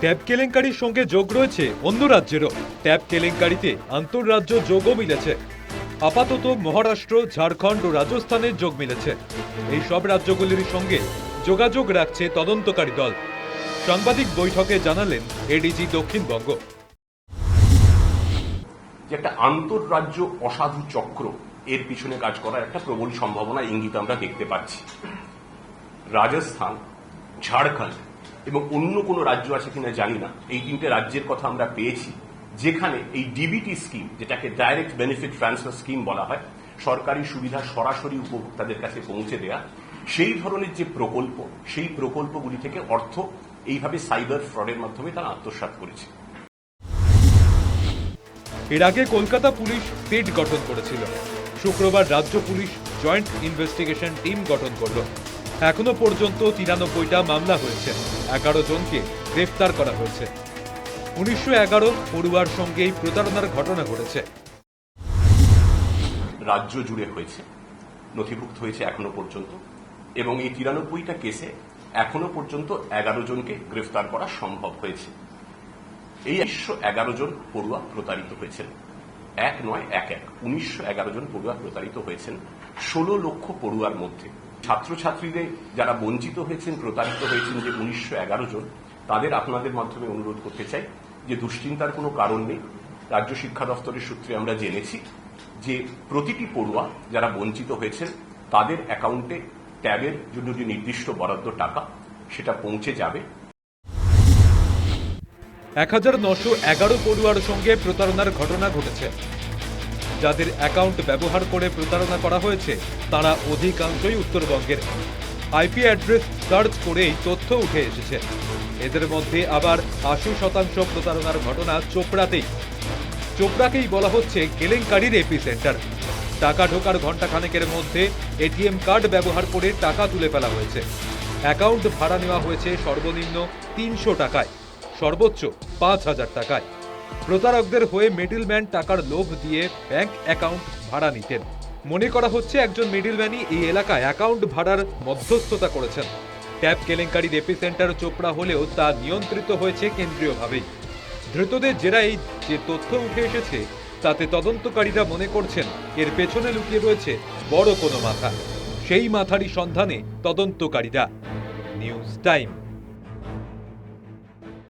Tab কেলেঙ্কারির সঙ্গে যোগ রয়েছে অন্য রাজ্যেরও। ট্যাব কেলেঙ্কারিতে আন্তঃরাজ্য যোগও মিলেছে। আপাতত মহারাষ্ট্র, ঝাড়খণ্ড ও রাজস্থানের যোগ মিলেছে। এই সব রাজ্যগুলির সঙ্গে যোগাযোগ রাখছে তদন্তকারী দল। সাংবাদিক বৈঠকে জানালেন এডিজি দক্ষিণবঙ্গ। যে একটা আন্তঃরাজ্য অসাধু চক্র, এর পিছনে কাজ করার একটা প্রবল সম্ভাবনা ইঙ্গিত আমরা দেখতে পাচ্ছি। রাজস্থান, ঝাড়খণ্ড এবং অন্য কোনো রাজ্য আছে কিনা জানি না। এই তিনটে রাজ্যের কথা আমরা পেয়েছি। যেখানে এই ডিবিটি স্কিম যেটাকে ডাইরেক্ট বেনিফিট ট্রান্সফার স্কিম বলা হয়, সরকারি সুবিধা সরাসরি উপভোক্তাদের কাছে পৌঁছে দেয়া, সেই ধরনের যে প্রকল্প, সেই প্রকল্পগুলি থেকে অর্থ এইভাবে সাইবার ফ্রডের মাধ্যমে তারা আত্মসাৎ করেছে। এর আগে কলকাতা পুলিশ সিট গঠন করেছিল। শুক্রবার রাজ্য পুলিশ জয়েন্ট ইনভেস্টিগেশন টিম গঠন করল। এখনও পর্যন্ত তিরানব্বইটা মামলা হয়েছে। এগারো জনকে গ্রেফতার করা হয়েছে। উনিশশো এগারো পড়ুয়ার সঙ্গে এই প্রতারণার ঘটনা ঘটেছে। রাজ্য জুড়ে হয়েছে, নথিভুক্ত হয়েছে এখনও পর্যন্ত, এবং এই তিরানব্বইটা কেসে এখনও পর্যন্ত এগারো জনকে গ্রেফতার করা সম্ভব হয়েছে। এই একশো এগারো জন পড়ুয়া প্রতারিত হয়েছেন। এক নয়, এক এক, উনিশশো এগারো জন পড়ুয়া প্রতারিত হয়েছেন ষোলো লক্ষ পড়ুয়ার মধ্যে। ছাত্রছাত্রীদের যারা বঞ্চিত হয়েছেন, প্রতারিত হয়েছেন যে উনিশশো এগারো জন, তাদের আপনাদের মাধ্যমে অনুরোধ করতে চাই যে দুশ্চিন্তার কোনো কারণ নেই। রাজ্য শিক্ষা দপ্তরের সূত্রে আমরা জেনেছি যে প্রতিটি পড়ুয়া যারা বঞ্চিত হয়েছেন, তাদের অ্যাকাউন্টে ট্যাবের জন্য যে নির্দিষ্ট বরাদ্দ টাকা, সেটা পৌঁছে যাবে। এক হাজার নশো এগারো পড়ুয়ার সঙ্গে প্রতারণার ঘটনা ঘটেছে। যাদের অ্যাকাউন্ট ব্যবহার করে প্রতারণা করা হয়েছে, তারা অধিকাংশই উত্তরবঙ্গের। আইপি অ্যাড্রেস সার্চ করেই তথ্য উঠে এসেছে। এদের মধ্যে আবার আশি শতাংশ প্রতারণার ঘটনা চোপড়াতেই। চোপড়াকেই বলা হচ্ছে কেলেঙ্কারির এপি সেন্টার টাকা ঢোকার ঘণ্টাখানেকের মধ্যে এটিএম কার্ড ব্যবহার করে টাকা তুলে ফেলা হয়েছে। অ্যাকাউন্ট ভাড়া নেওয়া হয়েছে সর্বনিম্ন তিনশো টাকায়, সর্বোচ্চ পাঁচ হাজার টাকায়। প্রতারকদের হয়ে মিডিলম্যান টাকার লোভ দিয়ে ব্যাংক অ্যাকাউন্ট ভাড়া নিতেন। মনে করা হচ্ছে একজন মিডলম্যানই এই এলাকায় অ্যাকাউন্ট ভাড়ার মধ্যস্থতা করেছেন। ট্যাব কেলেঙ্কারির এপি সেন্টার চোপড়া হলেও তা নিয়ন্ত্রিত হয়েছে কেন্দ্রীয়ভাবেই ধৃতদের জেরাই যে তথ্য উঠে এসেছে, তাতে তদন্তকারীরা মনে করছেন এর পেছনে লুকিয়ে রয়েছে বড় কোনো মাথা। সেই মাথারই সন্ধানে তদন্তকারীরা। News time.